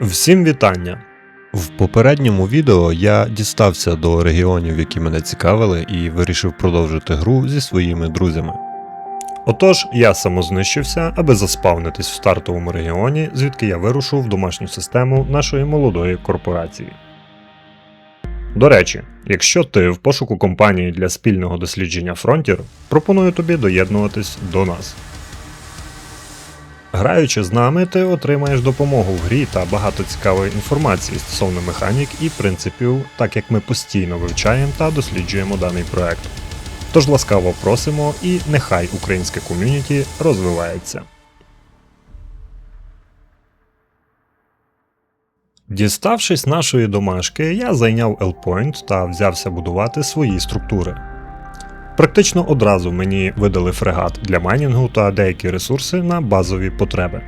Всім вітання! В попередньому відео я дістався до регіонів, які мене цікавили, і вирішив продовжити гру зі своїми друзями. Отож, я самознищився, аби заспавнитись в стартовому регіоні, звідки я вирушу в домашню систему нашої молодої корпорації. До речі, якщо ти в пошуку компанії для спільного дослідження Frontier, пропоную тобі доєднуватись до нас. Граючи з нами, ти отримаєш допомогу в грі та багато цікавої інформації стосовно механік і принципів, так як ми постійно вивчаємо та досліджуємо даний проект. Тож ласкаво просимо і нехай українське ком'юніті розвивається. Діставшись нашої домашки, я зайняв L-Point та взявся будувати свої структури. Практично одразу мені видали фрегат для майнінгу та деякі ресурси на базові потреби.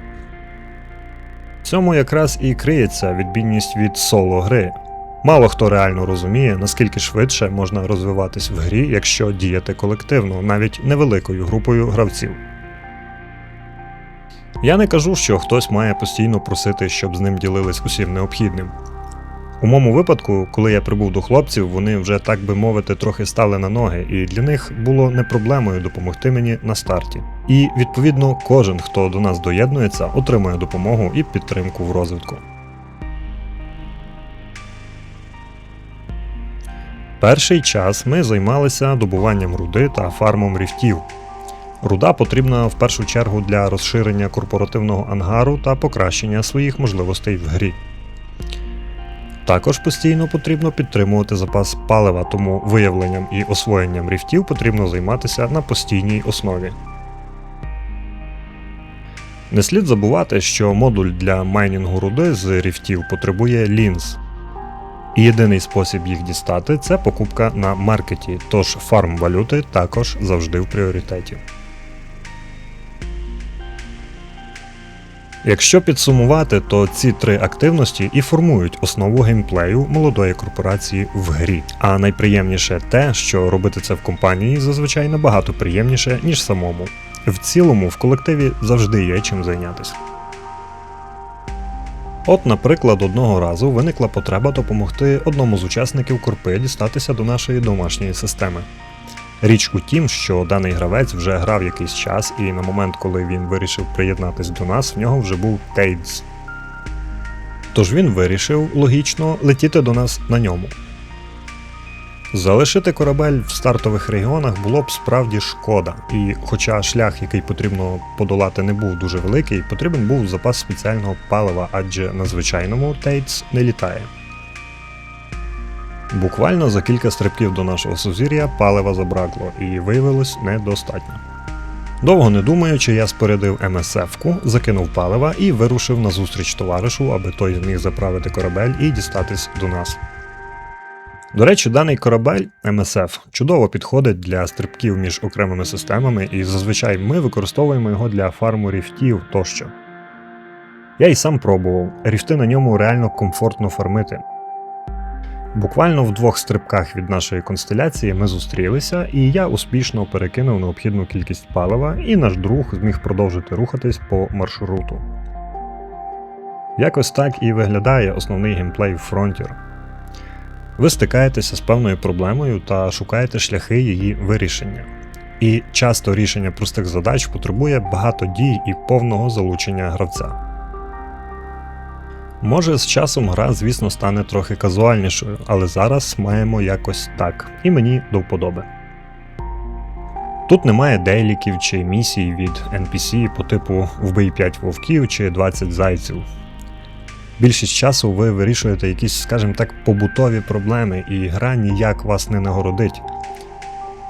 В цьому якраз і криється відмінність від соло гри. Мало хто реально розуміє, наскільки швидше можна розвиватись в грі, якщо діяти колективно, навіть невеликою групою гравців. Я не кажу, що хтось має постійно просити, щоб з ним ділились усім необхідним. У моєму випадку, коли я прибув до хлопців, вони вже, так би мовити, трохи стали на ноги, і для них було не проблемою допомогти мені на старті. І відповідно кожен, хто до нас доєднується, отримує допомогу і підтримку в розвитку. Перший час ми займалися добуванням руди та фармом ріфтів. Руда потрібна в першу чергу для розширення корпоративного ангару та покращення своїх можливостей в грі. Також постійно потрібно підтримувати запас палива, тому виявленням і освоєнням ріфтів потрібно займатися на постійній основі. Не слід забувати, що модуль для майнінгу руди з ріфтів потребує лінз. І єдиний спосіб їх дістати це покупка на маркеті, тож фарм валюти також завжди в пріоритеті. Якщо підсумувати, то ці три активності і формують основу геймплею молодої корпорації в грі. А найприємніше те, що робити це в компанії зазвичай набагато приємніше, ніж самому. В цілому, в колективі завжди є чим зайнятися. От, наприклад, одного разу виникла потреба допомогти одному з учасників корпи дістатися до нашої домашньої системи. Річ у тім, що даний гравець вже грав якийсь час, і на момент, коли він вирішив приєднатись до нас, в нього вже був Тейдс. Тож він вирішив логічно летіти до нас на ньому. Залишити корабель в стартових регіонах було б справді шкода, і хоча шлях, який потрібно подолати, не був дуже великий, потрібен був запас спеціального палива, адже на звичайному Тейдс не літає. Буквально за кілька стрибків до нашого сузір'я палива забракло і виявилось недостатньо. Довго не думаючи, я спорядив МСФ-ку, закинув палива і вирушив на зустріч товаришу, аби той зміг заправити корабель і дістатись до нас. До речі, даний корабель МСФ чудово підходить для стрибків між окремими системами, і зазвичай ми використовуємо його для фарму ріфтів тощо. Я й сам пробував, ріфти на ньому реально комфортно фармити. Буквально в двох стрибках від нашої констеляції ми зустрілися, і я успішно перекинув необхідну кількість палива, і наш друг зміг продовжити рухатись по маршруту. Якось так і виглядає основний геймплей в Frontier. Ви стикаєтеся з певною проблемою та шукаєте шляхи її вирішення. І часто рішення простих задач потребує багато дій і повного залучення гравця. Може, з часом гра, звісно, стане трохи казуальнішою, але зараз маємо якось так, і мені до вподоби. Тут немає дейліків чи місій від NPC по типу вбий 5 вовків чи 20 зайців. Більшість часу ви вирішуєте якісь, скажімо так, побутові проблеми, і гра ніяк вас не нагородить.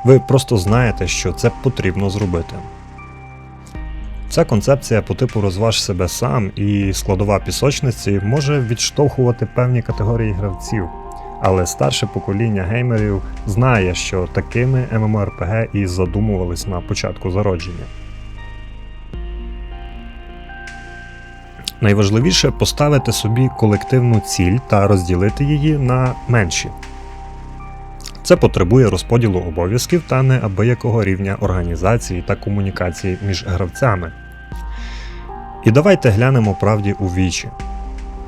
Ви просто знаєте, що це потрібно зробити. Ця концепція по типу розваж себе сам і складова пісочниці може відштовхувати певні категорії гравців, але старше покоління геймерів знає, що такими MMORPG і задумувались на початку зародження. Найважливіше поставити собі колективну ціль та розділити її на менші. Це потребує розподілу обов'язків та неабиякого рівня організації та комунікації між гравцями. І давайте глянемо правді у вічі.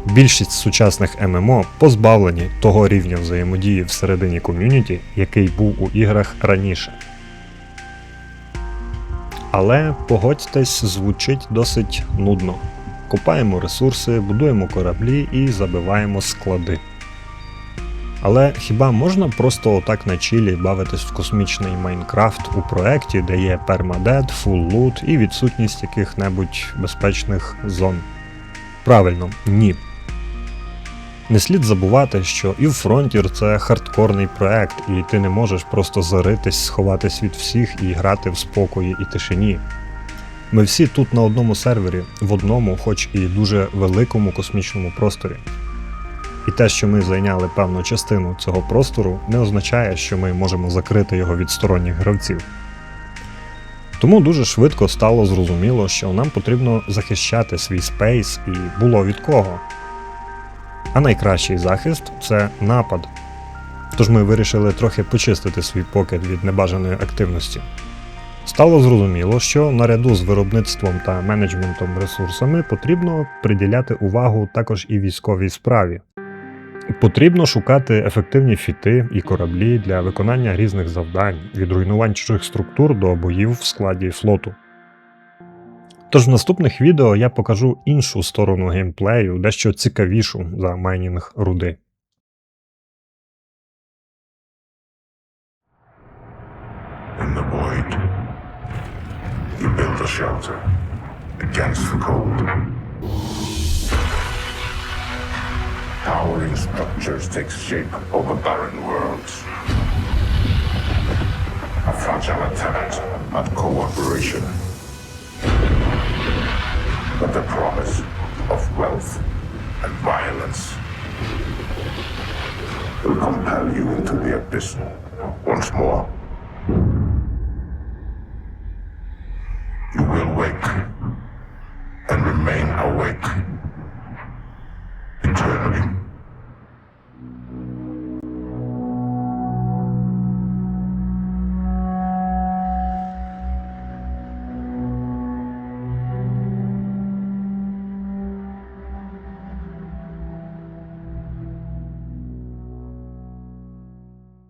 Більшість сучасних ММО позбавлені того рівня взаємодії всередині ком'юніті, який був у іграх раніше. Але погодьтесь, звучить досить нудно. Копаємо ресурси, будуємо кораблі і забиваємо склади. Але хіба можна просто отак на чілі бавитись в космічний Майнкрафт у проекті, де є пермадет, фул лут і відсутність яких-небудь безпечних зон? Правильно, ні. Не слід забувати, що і Frontier це хардкорний проект, і ти не можеш просто заритись, сховатись від всіх і грати в спокої і тишині. Ми всі тут на одному сервері, в одному, хоч і дуже великому космічному просторі. І те, що ми зайняли певну частину цього простору, не означає, що ми можемо закрити його від сторонніх гравців. Тому дуже швидко стало зрозуміло, що нам потрібно захищати свій спейс і було від кого. А найкращий захист це напад. Тож ми вирішили трохи почистити свій покет від небажаної активності. Стало зрозуміло, що наряду з виробництвом та менеджментом ресурсами потрібно приділяти увагу також і військовій справі. Потрібно шукати ефективні фіти і кораблі для виконання різних завдань від руйнувань чужих структур до боїв в складі флоту. Тож в наступних відео я покажу іншу сторону геймплею, дещо цікавішу за майнінг руди. In the void, you build a shelter against the cold. Towering structures take shape over barren worlds. A fragile attempt at cooperation. But the promise of wealth and violence will compel you into the abyss once more.